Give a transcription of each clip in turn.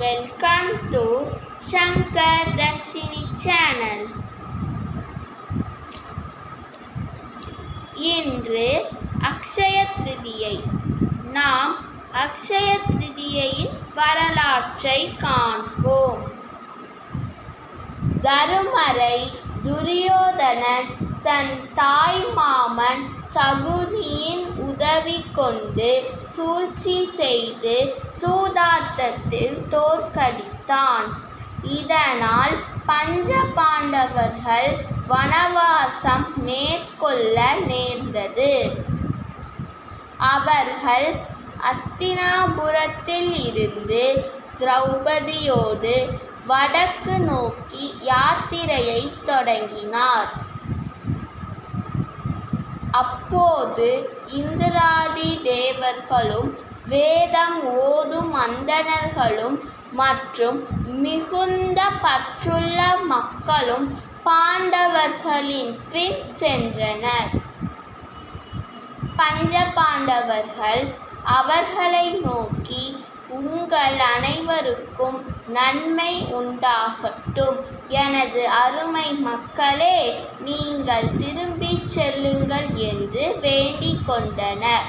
Welcome to Shankar Dharshini channel இன்று அக்ஷய திருதியை நாம் அக்ஷய திருதியையின் வரலாற்றை காண்போம். தருமரை துரியோதனன் தன் தாய் மாமன் சகுனியின் உதவி கொண்டு சூழ்ச்சி செய்து சூதாட்டத்தில் தோற்கடித்தான். இதனால் பஞ்ச பாண்டவர்கள் வனவாசம் மேற்கொள்ள நேர்ந்தது. அவர்கள் அஸ்தினாபுரத்தில் இருந்து திரௌபதியோடு வடக்கு நோக்கி யாத்திரையை தொடங்கினார். அப்போது இந்திராதி தேவர்களும் வேதம் ஓதும் அந்தணர்களும் மற்றும் மிகுந்த பற்றுள்ள மக்களும் பாண்டவர்களின் பின் சென்றனர். பஞ்ச பாண்டவர்கள் அவர்களை நோக்கி உங்கள் அனைவருக்கும் நன்மை உண்டாகட்டும். எனது அருமை மக்களே நீங்கள் திரும்பிச் செல்லுங்கள் என்று வேண்டிக் கொண்டனர்.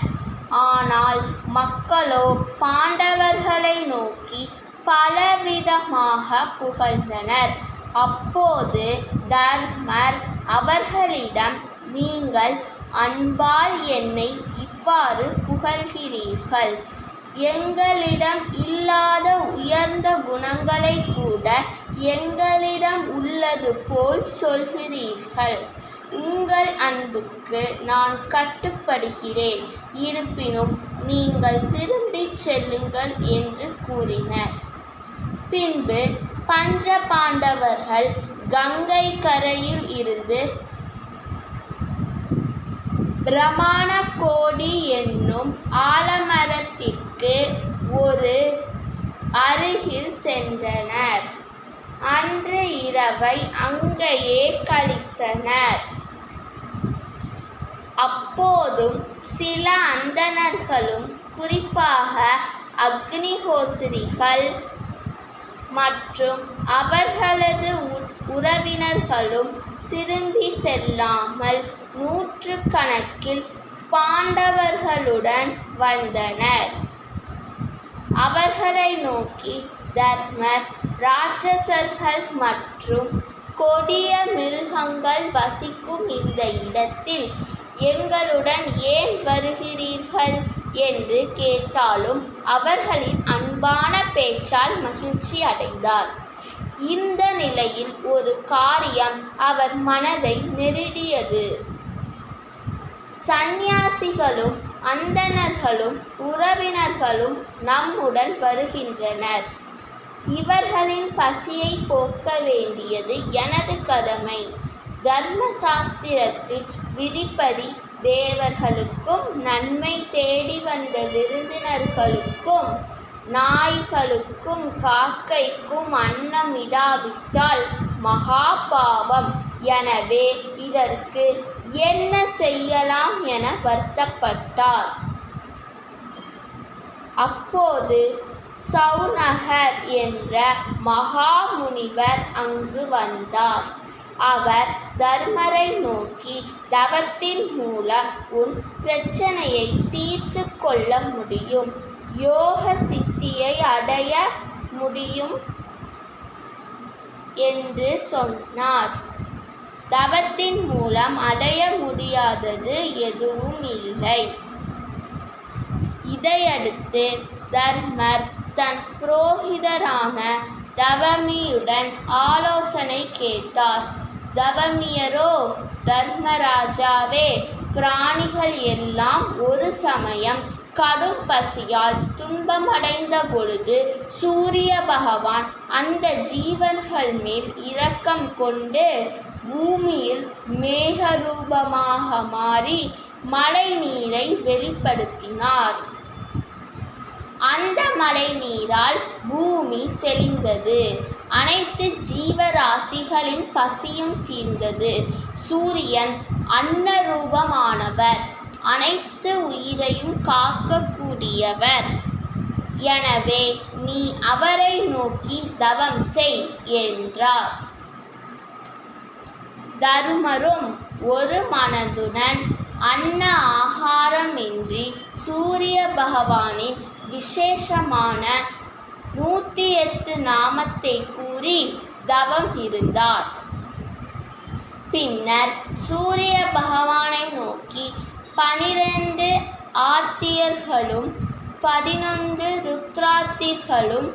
ஆனால் மக்களோ பாண்டவர்களை நோக்கி பலவிதமாக புகழ்ந்தனர். அப்போது தர்மர் அவர்களிடம் நீங்கள் அன்பால் என்னை இவ்வாறு புகழ்கிறீர்கள். எங்களிடம் இல்லாத உயர்ந்த குணங்களை கூட எங்களிடம் உள்ளது போல் சொல்கிறீர்கள். உங்கள் அன்புக்கு நான் கட்டுப்படுகிறேன். இருப்பினும் நீங்கள் திரும்பிச் செல்லுங்கள் என்று கூறினர். பின்பு பஞ்ச பாண்டவர்கள் கங்கை கரையில் இருந்து பிரமாணக்கோடி என்னும் ஆலமரத்திற்கு ஒரு அருகில் சென்றனர். அன்று இரவை அங்கேயே கழித்தனர். அப்போதும் சில அந்தணர்களும் குறிப்பாக அக்னிஹோத்திரிகள் மற்றும் அவர்களது உறவினர்களும் திரும்பி செல்லாமல் நூற்றுக்கணக்கில் பாண்டவர்களுடன் வந்தனர். அவர்களை நோக்கி தர்மர் ராட்சசர்கள் மற்றும் கொடிய மிருகங்கள் வசிக்கும் இந்த இடத்தில் எங்களுடன் ஏன் வருகிறீர்கள்? என்று கேட்டாலும் அவர்களின் அன்பான பேச்சால் மகிழ்ச்சி அடைந்தார். இந்த நிலையில் ஒரு காரியம் அவர் மனதை நெருடியது. சந்நியாசிகளும் அந்தணர்களும் உறவினர்களும் நம்முடன் வருகின்றனர். இவர்களின் பசியை போக்க வேண்டியது எனது கடமை. தர்ம சாஸ்திரத்தில் விதிப்படி தேவர்களுக்கும் நன்மை தேடி வந்த விருந்தினர்களுக்கும் நாய்களுக்கும் காக்கைக்கும் அன்னம் இடாவிட்டால் மகா பாவம் எனவே இதற்கு என்ன செய்யலாம் என வருத்தப்பட்டார். அப்போது சௌனகர் என்ற மகாமுனிவர் அங்கு வந்தார். அவர் தர்மரை நோக்கி தவத்தின் மூலம் உன் பிரச்சனையை தீர்த்து கொள்ள முடியும். யோக சித்தியை அடைய முடியும் என்று சொன்னார். தவத்தின் மூலம் அடைய முடியாதது எதுவும் இல்லை. இதையடுத்து தர்மர் தன் புரோகிதரான தவமியுடன் ஆலோசனை கேட்டார். தவமியரோ தர்மராஜாவே பிராணிகள் எல்லாம் ஒரு சமயம் கடும் பசியால் துன்பமடைந்த பொழுது சூரிய பகவான் அந்த ஜீவன்கள் மேல் இரக்கம் கொண்டு பூமியில் மேகரூபமாக மாறி மழை நீரை வெளிப்படுத்தினார். அந்த மழை நீரால் பூமி செழிந்தது. அனைத்து ஜீவராசிகளின் பசியும் தீர்ந்தது. சூரியன் அன்னரூபமானவர். அனைத்து உயிரையும் காக்கக்கூடியவர். எனவே நீ அவரை நோக்கி தவம் செய் என்றார். தருமரும் ஒரு மனதுடன் அன்ன ஆகாரமின்றி சூரிய பகவானின் விசேஷமான நூற்றி எட்டு நாமத்தை கூறி தவம் இருந்தார். பின்னர் சூரிய பகவானை நோக்கி பனிரெண்டு ஆத்தியர்களும் பதினொன்று ருத்ராத்திர்களும்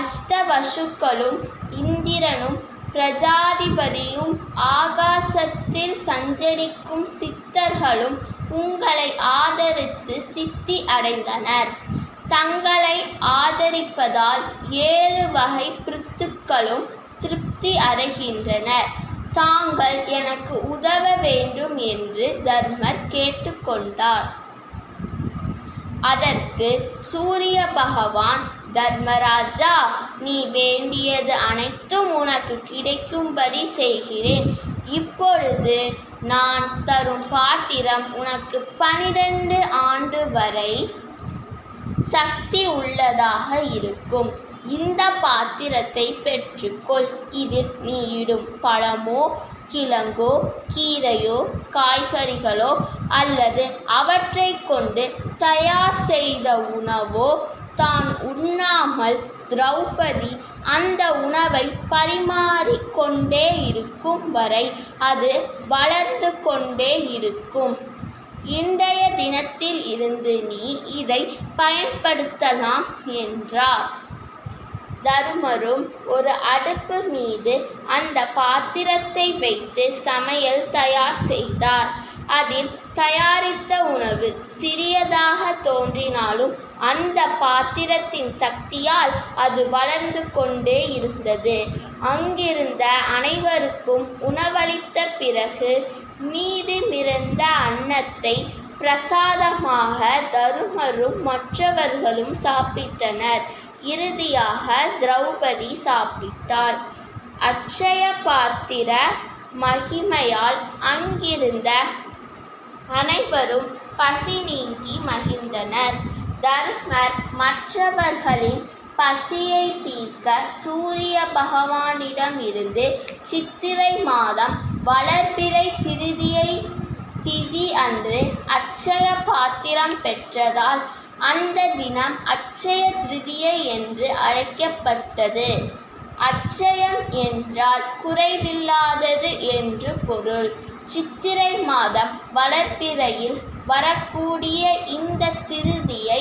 அஷ்டவசுக்களும் இந்திரனும் பிரஜாதிபதியும் ஆகாசத்தில் சஞ்சரிக்கும் சித்தர்களும் உங்களை ஆதரித்து சித்தி அடைந்தனர். தங்களை ஆதரிப்பதால் ஏழு வகை பிருத்துக்களும் திருப்தி அடைகின்றனர். தாங்கள் எனக்கு உதவ வேண்டும் என்று தர்மர் கேட்டுக்கொண்டார். அதற்கு சூரிய பகவான் தர்மராஜா நீ வேண்டியது அனைத்தும் உனக்கு கிடைக்கும்படி செய்கிறேன். இப்பொழுது நான் தரும் பாத்திரம் உனக்கு பனிரெண்டு ஆண்டு வரை சக்தி உள்ளதாக இருக்கும். இந்த பாத்திரத்தை பெற்றுக்கொள். இதில் நீ இடும் பழமோ கிழங்கோ கீரையோ காய்கறிகளோ அல்லது அவற்றை கொண்டு தயார் செய்த உணவோ தான் உண்ணாமல் திரௌபதி அந்த உணவை பரிமாறிக்கொண்டே இருக்கும் வரை அது வளர்ந்து கொண்டே இருக்கும். இன்றைய தினத்தில் இருந்து நீ இதை பயன்படுத்தலாம் என்றார். தருமரும் ஒரு அடுப்பு மீது அந்த பாத்திரத்தை வைத்து சமையல் தயார் செய்தார். அதில் தயாரித்த உணவு சிறியதாக தோன்றினாலும் அந்த பாத்திரத்தின் சக்தியால் அது வளர்ந்து கொண்டே இருந்தது. அங்கிருந்த அனைவருக்கும் உணவளித்த பிறகு மீதமிருந்த அன்னத்தை பிரசாதமாக தருமரும் மற்றவர்களும் சாப்பிட்டனர். இறுதியாக திரௌபதி சாப்பிட்டாள் அட்சய பாத்திர மகிமையால் அங்கிருந்த அனைவரும் பசி நீங்கி மகிழ்ந்தனர். தர்மர் மற்றவர்களின் பசியை தீர்க்க சூரிய பகவானிடமிருந்து சித்திரை மாதம் வளர்பிறை திருதியை திதி அன்று அட்சய பாத்திரம் பெற்றதால் அந்த தினம் அட்சய திருதியை என்று அழைக்கப்பட்டது. அட்சயம் என்றால் குறைவில்லாதது என்று பொருள். சித்திரை மாதம் வளர்பிறையில் வரக்கூடிய இந்த திருதியை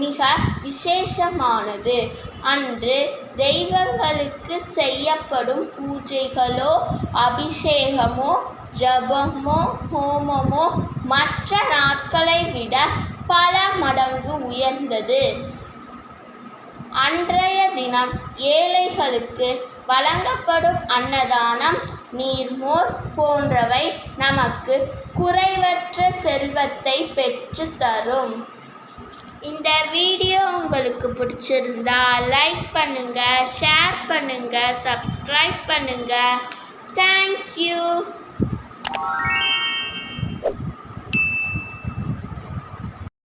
மிக விசேஷமானது. அன்று தெய்வங்களுக்கு செய்யப்படும் பூஜைகளோ அபிஷேகமோ ஜபமோ ஹோமமோ மற்ற நாட்களை விட பல மடங்கு உயர்ந்தது. அன்றைய தினம் ஏழைகளுக்கு வழங்கப்படும் அன்னதானம் நீர்மோர் போன்றவை நமக்கு குறைவற்ற செல்வத்தை பெற்று தரும். இந்த வீடியோ உங்களுக்கு பிடிச்சிருந்தா லைக் பண்ணுங்கள் ஷேர் பண்ணுங்கள் சப்ஸ்கிரைப் பண்ணுங்கள் தேங்க்யூ